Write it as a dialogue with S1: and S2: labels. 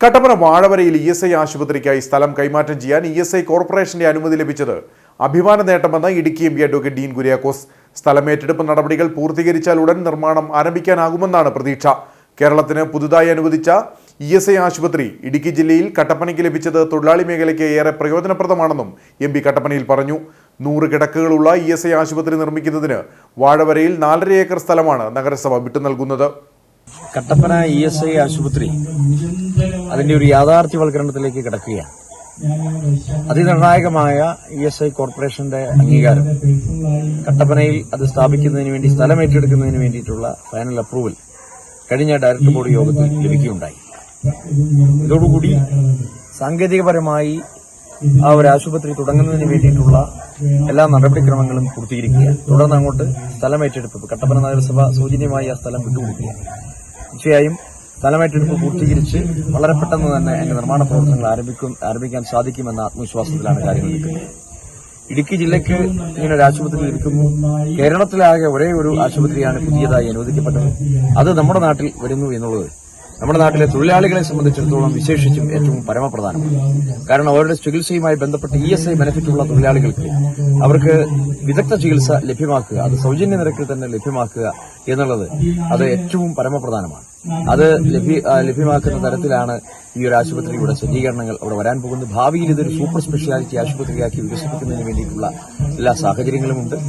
S1: കട്ടപ്പന വാഴവരയിൽ E S I ആശുപത്രിക്കായി സ്ഥലം കൈമാറ്റം ചെയ്യാൻ ഇ എസ് ഐ കോർപ്പറേഷന്റെ അനുമതി ലഭിച്ചത് അഭിമാന നേട്ടമെന്ന് Idukki M P advocate Dean Kuriakose. സ്ഥലമേറ്റെടുപ്പ് നടപടികൾ പൂർത്തീകരിച്ചാൽ ഉടൻ നിർമ്മാണം ആരംഭിക്കാനാകുമെന്നാണ് പ്രതീക്ഷ. കേരളത്തിന് പുതുതായി അനുവദിച്ച ഇ എസ് ഐ ആശുപത്രി ഇടുക്കി ജില്ലയിൽ കട്ടപ്പനയ്ക്ക് ലഭിച്ചത് തൊഴിലാളി മേഖലയ്ക്ക് ഏറെ പ്രയോജനപ്രദമാണെന്നും എം പി കട്ടപ്പനയിൽ പറഞ്ഞു. നൂറ് കിടക്കുകളുള്ള ഇ എസ് ഐ ആശുപത്രി നിർമ്മിക്കുന്നതിന് വാഴവരയിൽ നാലര ഏക്കർ സ്ഥലമാണ് നഗരസഭ വിട്ടു നൽകുന്നത്.
S2: കട്ടപ്പന ഇ എസ് ഐ ആശുപത്രി അതിന്റെ ഒരു യാഥാർത്ഥ്യവൽക്കരണത്തിലേക്ക് കിടക്കുകയാണ്. അതിനിർണായകമായ ഇ എസ് ഐ കോർപ്പറേഷന്റെ അംഗീകാരം. കട്ടപ്പനയിൽ അത് സ്ഥാപിക്കുന്നതിന് വേണ്ടി സ്ഥലം ഏറ്റെടുക്കുന്നതിന് വേണ്ടിയിട്ടുള്ള ഫൈനൽ അപ്രൂവൽ കഴിഞ്ഞ ഡയറക്ടർ ബോർഡ് യോഗത്തിൽ ലഭിക്കുകയുണ്ടായി. ഇതോടുകൂടി സാങ്കേതികപരമായി ആ ഒരു ആശുപത്രി തുടങ്ങുന്നതിന് വേണ്ടിയിട്ടുള്ള എല്ലാ നടപടിക്രമങ്ങളും പൂർത്തീകരിക്കുക തുടർന്ന് അങ്ങോട്ട് സ്ഥലം ഏറ്റെടുപ്പ് കട്ടപ്പന നഗരസഭ സൗജന്യമായി ആ സ്ഥലം വിട്ടുകൊടുക്കുകയാണ്. തീർച്ചയായും സ്ഥലമേറ്റെടുപ്പ് പൂർത്തീകരിച്ച് വളരെ പെട്ടെന്ന് തന്നെ അതിന്റെ നിർമ്മാണ പ്രവർത്തനങ്ങൾ ആരംഭിക്കും ആരംഭിക്കാൻ സാധിക്കുമെന്ന ആത്മവിശ്വാസത്തിലാണ് കാര്യങ്ങൾ ഇടുക്കി ജില്ലയ്ക്ക് ഇങ്ങനെ ഒരു ആശുപത്രി ഇരിക്കുന്നു കേരളത്തിലാകെ ഒരേ ഒരു ആശുപത്രിയാണ് പുതിയതായി അനുവദിക്കപ്പെട്ടത്. അത് നമ്മുടെ നാട്ടിൽ വരുന്നു എന്നുള്ളത് നമ്മുടെ നാട്ടിലെ തൊഴിലാളികളെ സംബന്ധിച്ചിടത്തോളം വിശേഷിച്ചും ഏറ്റവും പരമപ്രധാനമാണ്. കാരണം അവരുടെ ചികിത്സയുമായി ബന്ധപ്പെട്ട് ഇ എസ് ഐ ബെനിഫിറ്റുള്ള തൊഴിലാളികൾക്ക് അവർക്ക് വിദഗ്ധ ചികിത്സ ലഭ്യമാക്കുക അത് സൗജന്യ നിരക്കിൽ തന്നെ ലഭ്യമാക്കുക എന്നുള്ളത് അത് ഏറ്റവും പരമപ്രധാനമാണ്. അത് ലഭ്യ- ലഭ്യമാക്കുന്ന തരത്തിലാണ് ഈ ഒരു ആശുപത്രിയുടെ സജ്ജീകരണങ്ങൾ അവിടെ വരാൻ പോകുന്നത്. ഭാവിയിൽ ഇതൊരു സൂപ്പർ സ്പെഷ്യാലിറ്റി ആശുപത്രിയാക്കി വികസിപ്പിക്കുന്നതിന് വേണ്ടിയിട്ടുള്ള എല്ലാ സാഹചര്യങ്ങളുമുണ്ട്.